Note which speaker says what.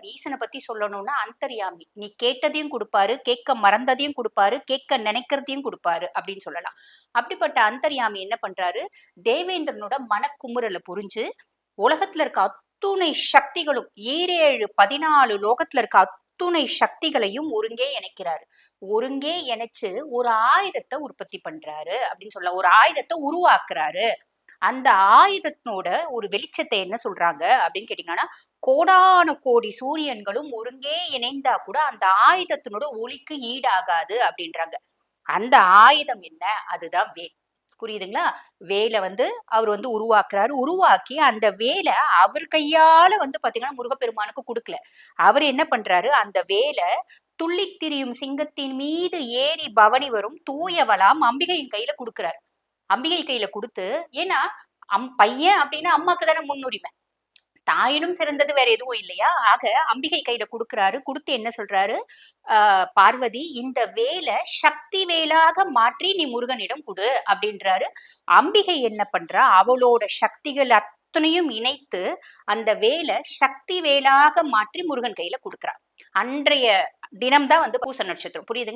Speaker 1: ஈசனை பத்தி சொல்லணும்னா அந்தரியாமி. நீ கேட்டதையும் கொடுப்பாரு கேட்க மறந்ததையும் கொடுப்பாரு கேட்க நினைக்கிறதையும் கொடுப்பாரு அப்படின்னு சொல்லலாம். அப்படிப்பட்ட அந்தரியாமி என்ன பண்றாரு? தேவேந்திரனோட மனக்குமுறலை புரிஞ்சு உலகத்துல இருக்க அத்துணை சக்திகளும் ஈரேழு பதினாலு லோகத்துல இருக்க அத்துணை சக்திகளையும் ஒருங்கே இணைக்கிறாரு. ஒருங்கே இணைச்சு ஒரு ஆயுதத்தை உற்பத்தி பண்றாரு அப்படின்னு சொல்ல ஒரு ஆயுதத்தை உருவாக்குறாரு. அந்த ஆயுதத்தினோட ஒரு வெளிச்சத்தை என்ன சொல்றாங்க அப்படின்னு கேட்டீங்கன்னா கோடான கோடி சூரியன்களும் ஒருங்கே இணைந்தா கூட அந்த ஆயுதத்தினோட ஒளிக்கு ஈடாகாது அப்படின்றாங்க. அந்த ஆயுதம் என்ன? அதுதான் வேல் புரியுதுங்களா? வேலை வந்து அவர் வந்து உருவாக்குறாரு. உருவாக்கி அந்த வேலை அவர் கையால வந்து பாத்தீங்கன்னா முருகப்பெருமானுக்கு கொடுக்கல. அவர் என்ன பண்றாரு? அந்த வேலை துள்ளித் திரியும் சிங்கத்தின் மீது ஏறி பவனி வரும் தூயவளாம் அம்பிகையின் கையில கொடுக்கிறார். அம்பிகை கையில கொடுத்து ஏன்னா அம் பையன் அப்படின்னா அம்மாக்கு தானே முன்னுரிமை. தாயினும் சிறந்தது வேற எதுவும் இல்லையா? ஆக அம்பிகை கையில கொடுக்கறாரு. கொடுத்து என்ன சொல்றாரு? ஆஹ் பார்வதி இந்த வேலை சக்தி வேலாக மாற்றி நீ முருகனிடம் கொடு அப்படின்றாரு. அம்பிகை என்ன பண்றா? அவளோட சக்திகள் அத்தனையும் இணைத்து அந்த வேலை சக்தி வேலாக மாற்றி முருகன் கையில கொடுக்குறா. அன்றைய தினம்தான் வந்து பூச நட்சத்திரம். புரியுதுங்க?